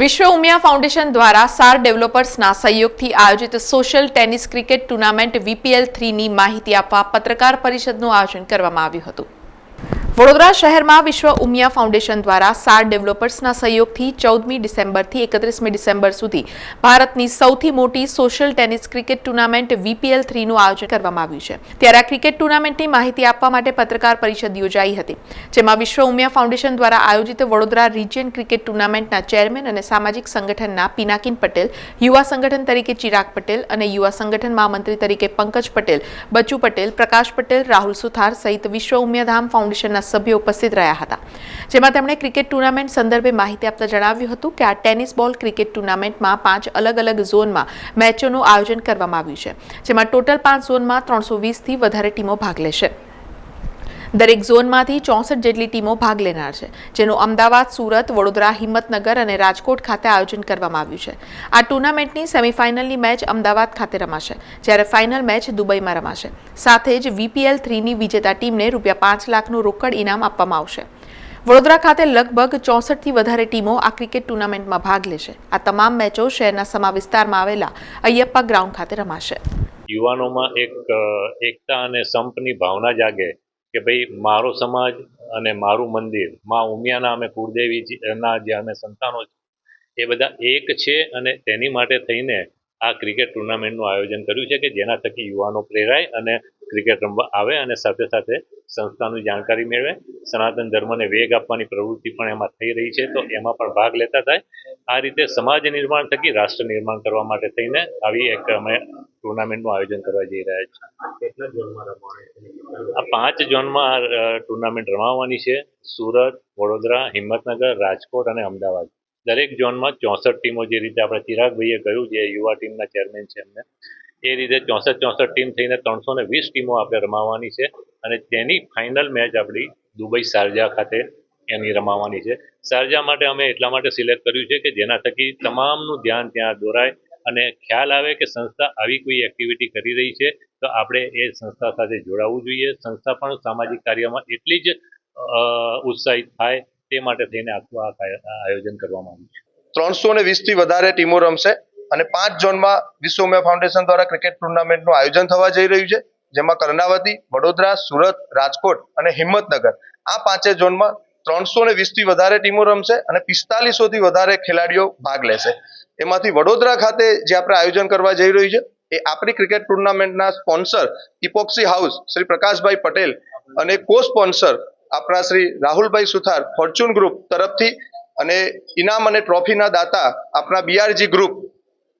વિશ્વ ઉમિયા ફાઉન્ડેશન દ્વારા સાર ડેવલપર્સના સહયોગથી આયોજિત social tennis cricket tournament VPL થ્રીની માહિતી આપવા પત્રકાર પરિષદનું આયોજન કરવામાં આવ્યું હતું. વડોદરા શહેરમાં વિશ્વ ઉમિયા ફાઉન્ડેશન દ્વારા સાર ડેવલપર્સના સહયોગથી ચૌદમી ડિસેમ્બરથી એકત્રીસમી ડિસેમ્બર સુધી ભારતની સૌથી મોટી social tennis cricket tournament VPL થ્રીનું આયોજન કરવામાં આવ્યું છે. ત્યારે આ ક્રિકેટ ટુર્નામેન્ટની માહિતી આપવા માટે પત્રકાર પરિષદ યોજાઈ હતી, જેમાં વિશ્વ ઉમિયા ફાઉન્ડેશન દ્વારા આયોજિત વડોદરા રિજિયન ક્રિકેટ ટુર્નામેન્ટના ચેરમેન અને સામાજિક સંગઠનના પિનાકિન પટેલ, યુવા સંગઠન તરીકે ચિરાગ પટેલ અને યુવા સંગઠન મહામંત્રી તરીકે પંકજ પટેલ બચ્ચુ પટેલ, પ્રકાશ પટેલ, રાહુલ સુથાર સહિત વિશ્વ ઉમિયાધામ ફાઉન્ડેશનના સભ્યો ઉપસ્થિત રહ્યા હતા. જેમાં તેમણે ક્રિકેટ ટુર્નામેન્ટ સંદર્ભે માહિતી આપતા જણાવ્યું હતું કે આ ટેનિસ બોલ ક્રિકેટ ટુર્નામેન્ટમાં પાંચ અલગ અલગ ઝોનમાં મેચોનું આયોજન કરવામાં આવ્યું છે, જેમાં ટોટલ પાંચ ઝોનમાં ત્રણસો વીસથી વધારે ટીમો ભાગ લેશે. દરેક ઝોનમાંથી ચોસઠ જેટલી ટીમો ભાગ લેનાર છે, જેનું અમદાવાદ, સુરત, વડોદરા, હિંમતનગર અને રાજકોટ ખાતે આયોજન કરવામાં આવ્યું છે. આ ટુર્નામેન્ટની સેમીફાઇનલની મેચ અમદાવાદ ખાતે રમાશે, જ્યારે ફાઇનલ મેચ દુબઈમાં રમાશે. સાથે જ વીપીએલ થ્રીની વિજેતા ટીમને રૂપિયા પાંચ લાખનું રોકડ ઇનામ આપવામાં આવશે. વડોદરા ખાતે લગભગ ચોસઠથી વધારે ટીમો આ ક્રિકેટ ટુર્નામેન્ટમાં ભાગ લેશે. આ તમામ મેચો શહેરના સમા વિસ્તારમાં આવેલા અયપ્પા ગ્રાઉન્ડ ખાતે રમાશે. યુવાનોમાં એક એકતા અને સંપની ભાવના જાગે કે ભાઈ મારો સમાજ અને મારું મંદિર, માં ઉમિયાના અમે કુળદેવીના જે અમે સંતાનો એ બધા એક છે અને તેની માટે થઈને આ ક્રિકેટ ટુર્નામેન્ટનું આયોજન કર્યું છે કે જેના થકી યુવાનો પ્રેરાય અને ક્રિકેટ રમવા આવે અને સાથે સાથે સંસ્થાની જાણકારી મેળવે. સનાતન ધર્મને વેગ આપવાની પ્રવૃત્તિ પણ એમાં થઈ રહી છે, તો એમાં પણ ભાગ લેતા થાય. આ રીતે સમાજ નિર્માણ થકી રાષ્ટ્ર નિર્માણ કરવા માટે થઈને આવી એક અમે ટુર્નામેન્ટનું આયોજન કરવા જઈ રહ્યા છે. આ પાંચ ઝોનમાં ટુર્નામેન્ટ રમાવાની છે. સુરત વડોદરા હિંમતનગર રાજકોટ અને અમદાવાદ. દરેક ઝોનમાં ચોસઠ ટીમો જે રીતે આપણે ચિરાગભાઈએ કહ્યું જે યુવા ટીમના ચેરમેન છે એમને એ રીતે ચોસઠ ચોસઠ ટીમ થઈને ત્રણસો ને વીસ ટીમો આપણે રમાવાની છે અને તેની ફાઇનલ મેચ આપણી દુબઈ શારજા ખાતે એની રમાવાની છે. શારજા માટે અમે એટલા માટે સિલેક્ટ કર્યું છે કે જેના થકી તમામનું ધ્યાન ત્યાં દોરાય અને ખ્યાલ આવે કે સંસ્થા આવી કોઈ એક્ટિવિટી કરી રહી છે, તો આપણે એ સંસ્થા સાથે જોડાવવું જોઈએ. સંસ્થા પણ સામાજિક કાર્યમાં એટલી જ ઉત્સાહિત થાય તે માટે થઈને આખું આયોજન કરવામાં આવ્યું છે. ત્રણસો ને વીસથી વધારે ટીમો રમશે અને પાંચ ઝોનમાં વિશ્વ ઉમિયા ફાઉન્ડેશન દ્વારા ક્રિકેટ ટુર્નામેન્ટનું આયોજન થવા જઈ રહ્યું છે, જેમાં કર્ણાવતી, વડોદરા, સુરત, રાજકોટ અને હિંમતનગર આ પાંચે ઝોનમાં ત્રણસો ને વીસથી વધારે ટીમો રમશે અને પિસ્તાલીસો થી વધારે ખેલાડીઓ ભાગ લેશે. એમાંથી વડોદરા ખાતે જે આપણે આયોજન કરવા જઈ રહ્યું છે, એ આપણી cricket ટુર્નામેન્ટના sponsor epoxy house Shri Prakashbhai Patel અને કો સ્પોન્સર આપણા શ્રી રાહુલભાઈ સુથાર ફોર્ચ્યુન ગ્રુપ તરફથી અને ઇનામ અને ટ્રોફીના દાતા આપણા બીઆરજી ગ્રુપ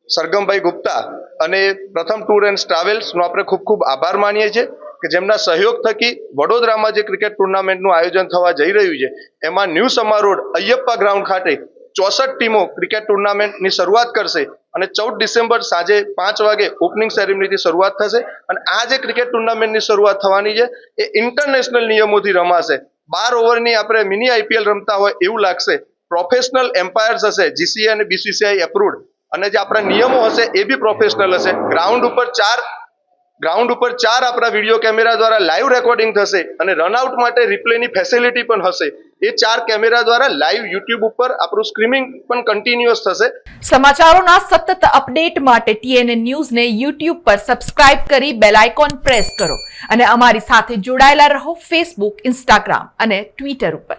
સરગમભાઈ ગુપ્તા અને પ્રથમ ટૂર એન્ડ ટ્રાવેલ્સનો આપણે ખૂબ ખૂબ આભાર માનીએ છીએ. કે જેમના સહયોગ થકી વડોદરામાં જે ક્રિકેટ ટુર્નામેન્ટનું આયોજન થવા જઈ રહ્યું છે, એમાં new Sama road Ayyappa ground ખાતે ચોસઠ ટીમો ક્રિકેટ ટુર્નામેન્ટની શરૂઆત કરશે અને ચૌદ ડિસેમ્બર સાંજે પાંચ વાગે ઓપનિંગ સેરેમનીથી શરૂઆત થશે. અને આ જે ક્રિકેટ ટુર્નામેન્ટની શરૂઆત થવાની છે, એ ઇન્ટરનેશનલ નિયમોથી રમાશે. બાર ઓવરની આપણે મિની આઈપીએલ રમતા હોય એવું લાગશે. પ્રોફેશનલ એમ્પાયર્સ હશે, જીસીએ અને બીસીસીઆઈ એપ્રુવડ. અને જે આપણા નિયમો હશે, એ બી પ્રોફેશનલ હશે. ગ્રાઉન્ડ ઉપર ચાર ગ્રાઉન્ડ ઉપર ચાર આપણા વીડિયો કેમેરા દ્વારા લાઈવ રેકોર્ડિંગ થશે અને રનઆઉટ માટે રિપ્લેની ફેસિલિટી પણ હશે. એ ચાર કેમેરા દ્વારા લાઈવ યુટ્યુબ ઉપર આપણું સ્ક્રીમિંગ પણ કન્ટિન્યુઅસ થશે. સમાચારોના સતત અપડેટ માટે ટીએનએ ન્યૂઝને યુટ્યુબ પર સબસ્ક્રાઇબ કરી બેલ આઇકોન પ્રેસ કરો. અને અમારી સાથે જોડાયેલા રહો ફેસબુક ઇન્સ્ટાગ્રામ અને ટ્વિટર ઉપર.